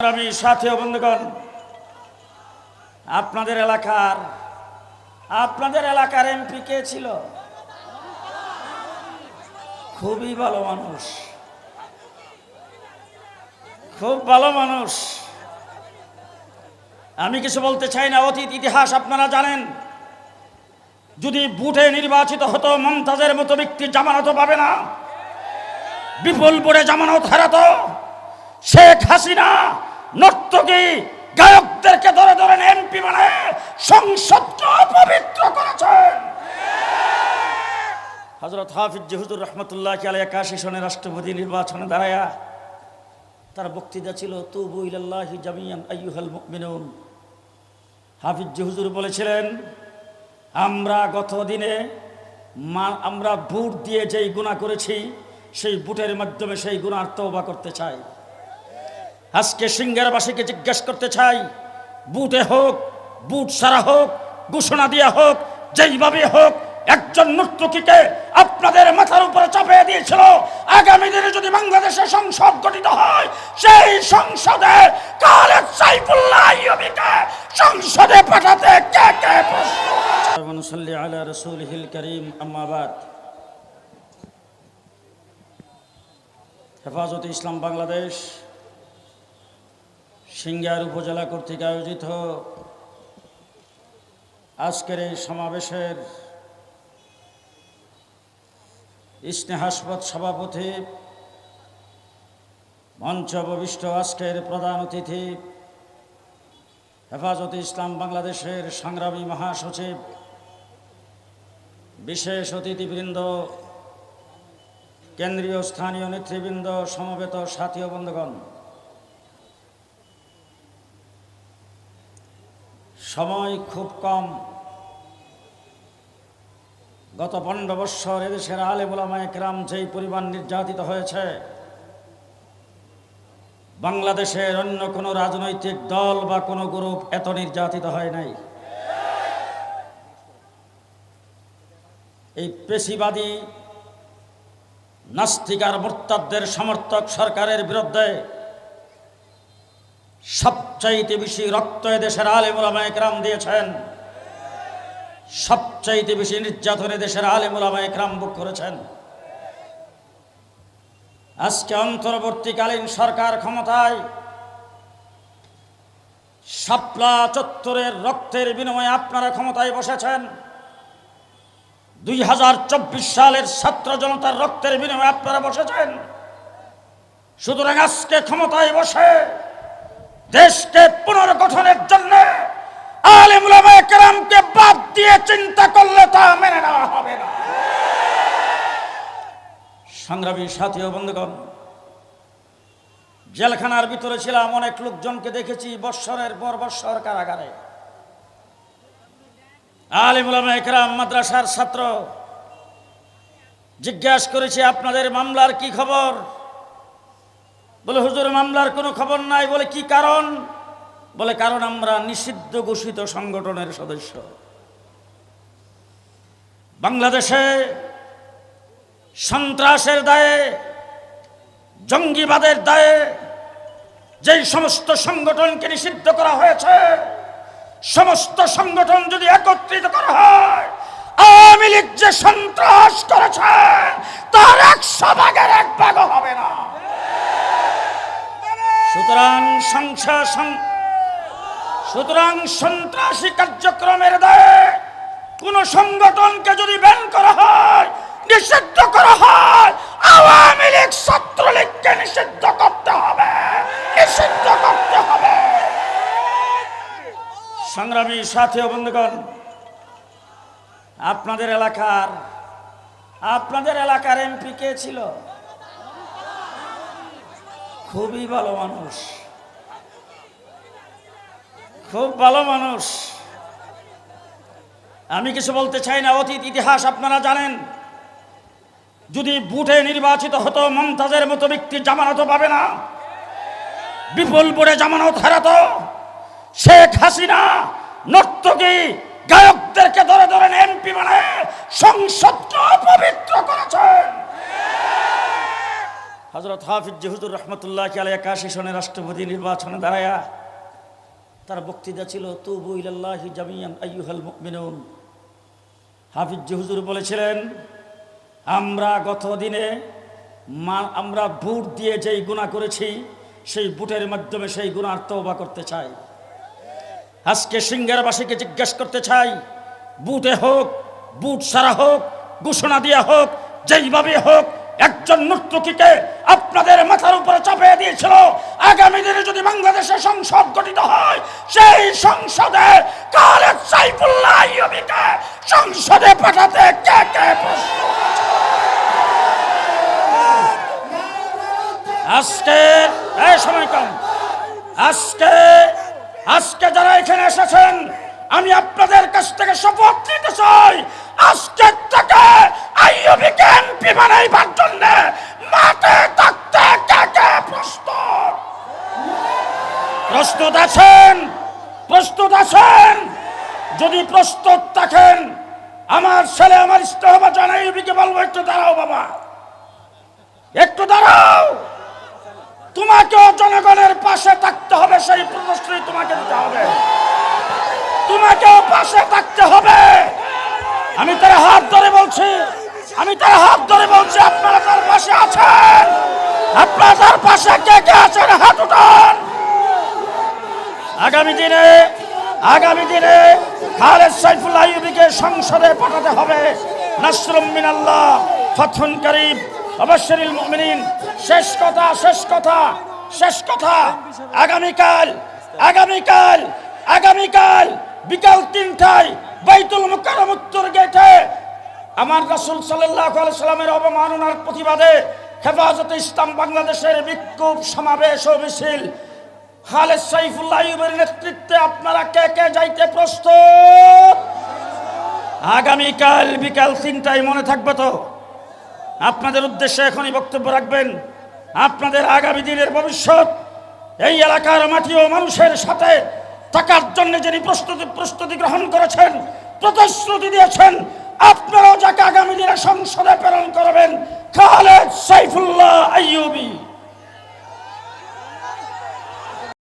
আমি সাথী বন্ধুগণ, আপনাদের এলাকার আপনাদের এলাকার এমপি কে ছিল? খুবই ভালো মানুষ। খুব ভালো মানুষ। আমি কিছু বলতে চাই না, অতীত ইতিহাস আপনারা জানেন। যদি বুটে নির্বাচিত হতো, মমতাজের মতো ব্যক্তি জামানত পাবে না। বিপুল বুড়ে জামানত হারাতো। শেখ হাসিনা নর্তকী গায়কদেরকে ধরে ধরে এমপি মানে সংসদকে অপবিত্র করেছেন। হজরত হাফিজ হুজুর রহমতুল্লাহ আলাই একাশি সনে রাষ্ট্রপতি নির্বাচনে দাঁড়ায়া তার বক্তৃতা ছিল, তুবু ইলাল্লাহি জামিয়ান আইয়ুহাল মুমিনুন। হাফিজ হুজুর বলেছিলেন, আমরা গত দিনে মা, আমরা বুট দিয়ে যেই গুণা করেছি, সেই বুটের মাধ্যমে সেই গুণার তওবা করতে চাই। আজকে সিঙ্গারবাসীকে জিজ্ঞাসা করতে চাই বুটে হোক বুট সারা হোক, ঘোষণা দিয়ে হোক, যেইভাবে হোক, একজন নর্তকীকে আপনাদের মাথার উপরে চাপিয়ে দিয়েছিল। আগামী দিনে যদি বাংলাদেশে সংসদ গঠিত হয়, সেই সংসদে কালেদ সাইফুল্লাহ সংসদে পাঠাতে কে কে প্রশ্ন আলা রসুলহিল করিম আম্মাবাদ হেফাজত ইসলাম বাংলাদেশ সিঙ্গার উপজেলা কর্তৃক আয়োজিত আজকের এই সমাবেশের স্নেহাস্পদ সভাপতি মঞ্চ উপবিষ্ট আজকের প্রধান অতিথি, হেফাজতে ইসলাম বাংলাদেশের সংগ্রামী মহাসচিব, বিশেষ অতিথিবৃন্দ, কেন্দ্রীয় স্থানীয় নেতৃবৃন্দ, সমবেত সাথী বন্ধুগণ। সময় খুব কম। গত পনেরো বৎসর এদেশের আলে আলেমুলামায় কেরাম যেই পরিমাণ নির্যাতিত হয়েছে, বাংলাদেশের অন্য কোনো রাজনৈতিক দল বা কোনো গ্রুপ এত নির্যাতিত হয় নাই। এই পেশিবাদী নাস্তিকার মোর্তাদের সমর্থক সরকারের বিরুদ্ধে সবচাইতে বেশি রক্ত দেশের আলেমুলামায় ক্রাম দিয়েছেন। সবচাইতে বেশি নির্যাতনে দেশের আলেমুলামায় ক্রাম বুক করেছেন। আজকে অন্তর্বর্তীকালীন সরকার ক্ষমতায় শাপলা চত্বরের রক্তের বিনিময়ে আপনারা ক্ষমতায় বসেছেন। দুই হাজার চব্বিশ সালের ছাত্র জনতার রক্তের বিনিময়ে আপনারা বসেছেন। সুতরাং আজকে ক্ষমতায় বসে দেশকে পুনর্গঠনের জন্য আলিমুলামায়ে কেরামকে বাদ দিয়ে চিন্তা করলে তা মেনে নেওয়া হবে না। সংগ্রামী সাথী ও বন্ধুগণ, জেলখানার ভিতরে ছিলাম, অনেক লোকজনকে দেখেছি বৎসরের পর বৎসর কারাগারে। আলিমুলামা একরাম মাদ্রাসার ছাত্র, জিজ্ঞাসা করেছি, আপনাদের মামলার কি খবর? বলে, হুজুর, মামলার কোনো খবর নাই। বলে, কি কারণ? বলে, কারণ আমরা নিষিদ্ধ ঘোষিত সংগঠনের সদস্য। বাংলাদেশে সন্ত্রাসের দায়ে, জঙ্গিবাদের দায়ে যেই সমস্ত সংগঠনকে নিষিদ্ধ করা হয়েছে, সমস্ত সংগঠন যদি একত্রিত করা হয়, আওয়ামী লীগ যে সন্ত্রাস করেছে, তার একশো ভাগের এক ভাগও হবে না। সুতরাং সংসার সং- সুতরাং সন্ত্রাসী কার্যক্রমের দায়ে কোন সংগঠনকে যদি ব্যান করা হয়, নিষিদ্ধ করা হয়, আওয়ামী লীগ ছাত্রলীগকে নিষিদ্ধ করতে হবে, নিষিদ্ধ করতে হবে। সংগ্রামী সাথী বন্ধুগণ, আপনাদের এলাকার আপনাদের এলাকার এমপি কে ছিল? খুবই ভালো মানুষ। খুব ভালো মানুষ। আমি কিছু বলতে চাই না, অতীত ইতিহাস আপনারা জানেন। যদি বুটে নির্বাচিত হতো, মমতাজের মতো ব্যক্তি জামানত পাবে না। বিপুল বুড়ে জামানত হারাতো। শেখ হাসিনা নর্তকী গায়কদেরকে ধরে ধরে এমপি মানে সংসদকে অপবিত্র করেছেন। হজরত হাফিজ জহুদুর রহমতুল্লাহ আলাই একাশি সনে রাষ্ট্রপতি নির্বাচনে দাঁড়ায়া তার বক্তৃতা ছিল, তুবু ইলাল্লাহি জামিয়ান হাফিজ জহুজুর বলেছিলেন, আমরা গত দিনে মা, আমরা বুট দিয়ে যেই গুণা করেছি, সেই বুটের মাধ্যমে সেই গুণার তওবা করতে চাই। আজকে সিঙ্গারবাসীকে জিজ্ঞেস করতে চাই, বুটে হোক, বুট সারা হোক, ঘোষণা দিয়া হোক, যেইভাবে হোক একজন নর্তকীকে আপনাদের মাথার উপরে চাপিয়ে দিয়েছিল। আগামী দিনে যদি বাংলাদেশে সংসদ গঠিত হয়, সেই সংসদে কালে সাইফুল্লাহ আইয়ুবীকে সংসদে পাঠাতে কে কে? আজকে সময় কম। আজকে আজকে যারা এখানে এসেছেন, আমি আপনাদের কাছ থেকে শপথ নিতে চাই আজকে থেকে আইয়ুবীকে এমপি বানাইবার জন্য মাঠে থাকতে কে কে প্রস্তুত? প্রস্তুত আছেন? প্রস্তুত আছেন? যদি প্রস্তুত থাকেন, আমার ছেলে, আমার ইস্তফা জানাই আইয়ুবীকে বলব, একটু দাঁড়াও বাবা। একটু দাঁড়াও। তোমাকেও জনগণের পাশে থাকতে হবে, সেই প্রদর্শনী তোমাকে দিতে হবে। তোমাকেও পাশে থাকতে হবে আমি তার হাত ধরে বলছি আমি তার হাত ধরে বলছি, আপনারা তার পাশে আছেন? আপনারা তার পাশে কে কে আছেন? হাত উঠান। আগামী দিনে আগামী দিনে খালেদ সাইফুল আইয়ুবীকে সংসদে পাঠাতে হবে। নাসরুম মিনাল্লাহ ফথুন করিম, অবশ্যরিল মুমিনিন। শেষ কথা শেষ কথা শেষ কথা। আগামীকাল আগামীকাল আগামীকাল বিকাল তিনটায় বাইতুল মুকাররম উত্তর গেটে আমার রাসূল আলাইহি সাল্লামের অবমাননার প্রতিবাদে হেফাজতে ইসলাম বাংলাদেশের বিক্ষোভ সমাবেশ ও মিছিল। খালেদ সাইফুল্লাহ আইয়ুবের নেতৃত্বে আপনারা কে কে যাইতে প্রস্তুত? আগামীকাল বিকাল তিনটায় মনে থাকবে তো? আপনাদের উদ্দেশ্যে এখনই বক্তব্য রাখবেন। আপনাদের আগামী দিনের ভবিষ্যৎ এই এলাকার মাটি ও মানুষের সাথে থাকার জন্য যিনি প্রস্তুতি প্রস্তুতি গ্রহণ করেছেন, প্রতিশ্রুতি দিয়েছেন আপনারাও যাকে আগামী দিনে সংসদে প্রেরণ করবেন খালেদ সাইফুল্লাহ আইয়ুবী।